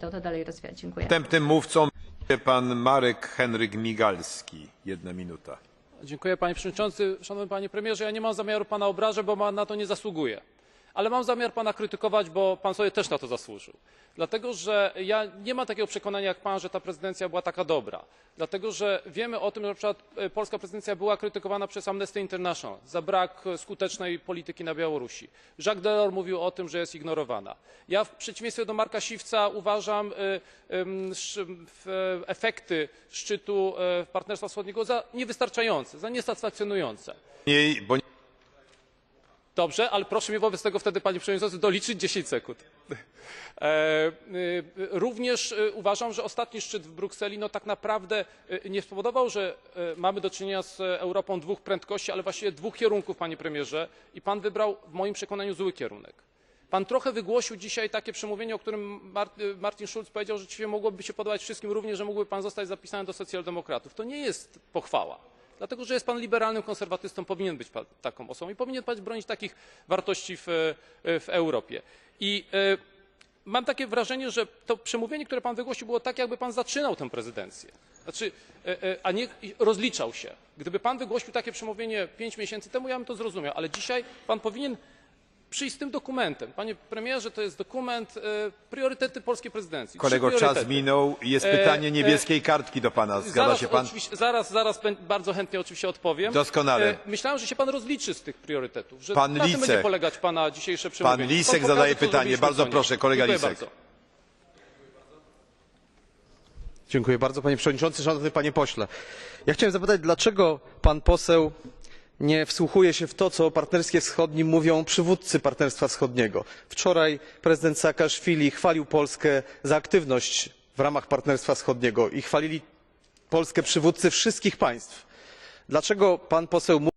to dalej rozwijać. Dziękuję. Następnym mówcą będzie pan Marek Henryk Migalski. Jedna minuta. Dziękuję panie przewodniczący. Szanowny panie premierze, ja nie mam zamiaru pana obrażać, bo pan na to nie zasługuje. Ale mam zamiar pana krytykować, bo pan sobie też na to zasłużył. Dlatego, że ja nie mam takiego przekonania jak pan, że ta prezydencja była taka dobra. Dlatego, że wiemy o tym, że na przykład e, polska prezydencja była krytykowana przez Amnesty International za brak e, skutecznej polityki na Białorusi. Jacques Delors mówił o tym, że jest ignorowana. Ja w przeciwieństwie do Marka Siwca uważam e, w- efekty szczytu e, Partnerstwa Wschodniego za niewystarczające, za niesatysfakcjonujące. Dobrze, ale proszę mi wobec tego wtedy, panie przewodniczący, doliczyć 10 sekund. E, y, Również y, uważam, że ostatni szczyt w Brukseli no, tak naprawdę nie spowodował, że mamy do czynienia z Europą dwóch prędkości, ale właściwie dwóch kierunków, panie premierze, i pan wybrał w moim przekonaniu zły kierunek. Pan trochę wygłosił dzisiaj takie przemówienie, o którym Mar- Martin Schulz powiedział, że rzeczywiście mogłoby się podobać wszystkim, również, że mógłby pan zostać zapisany do socjaldemokratów. To nie jest pochwała dlatego że jest pan liberalnym konserwatystą powinien być pan taką osobą i powinien pan bronić takich wartości w, w europie. e, mam takie wrażenie że to przemówienie które pan wygłosił było tak jakby pan zaczynał tę prezydencję znaczy, e, e, a nie rozliczał się. gdyby pan wygłosił takie przemówienie pięć miesięcy temu ja bym to zrozumiał ale dzisiaj pan powinien przyjść z tym dokumentem. panie premierze to jest dokument e, priorytety polskiej prezydencji. Trzy kolego czas priorytety. minął. Jest E, pytanie e, niebieskiej kartki do pana. Zgadza zaraz, się pan? Oczywiście, zaraz, zaraz bardzo chętnie oczywiście odpowiem. Doskonale. E, Myślałem, że się pan rozliczy z tych priorytetów, że Pan na tym Lisek. będzie polegać pana dzisiejsze przemówienie. Lisek Pan pokaże, zadaje co pytanie. zrobiliśmy Bardzo proszę, kolega Dziękuję Lisek. Bardzo. Dziękuję bardzo panie przewodniczący, szanowny panie pośle. Ja chciałem zapytać, dlaczego pan poseł nie wsłuchuje się w to, co o partnerstwie wschodnim mówią przywódcy partnerstwa wschodniego. Wczoraj prezydent Saakaszwili chwalił Polskę za aktywność w ramach partnerstwa wschodniego i chwalili Polskę przywódcy wszystkich państw. Dlaczego pan poseł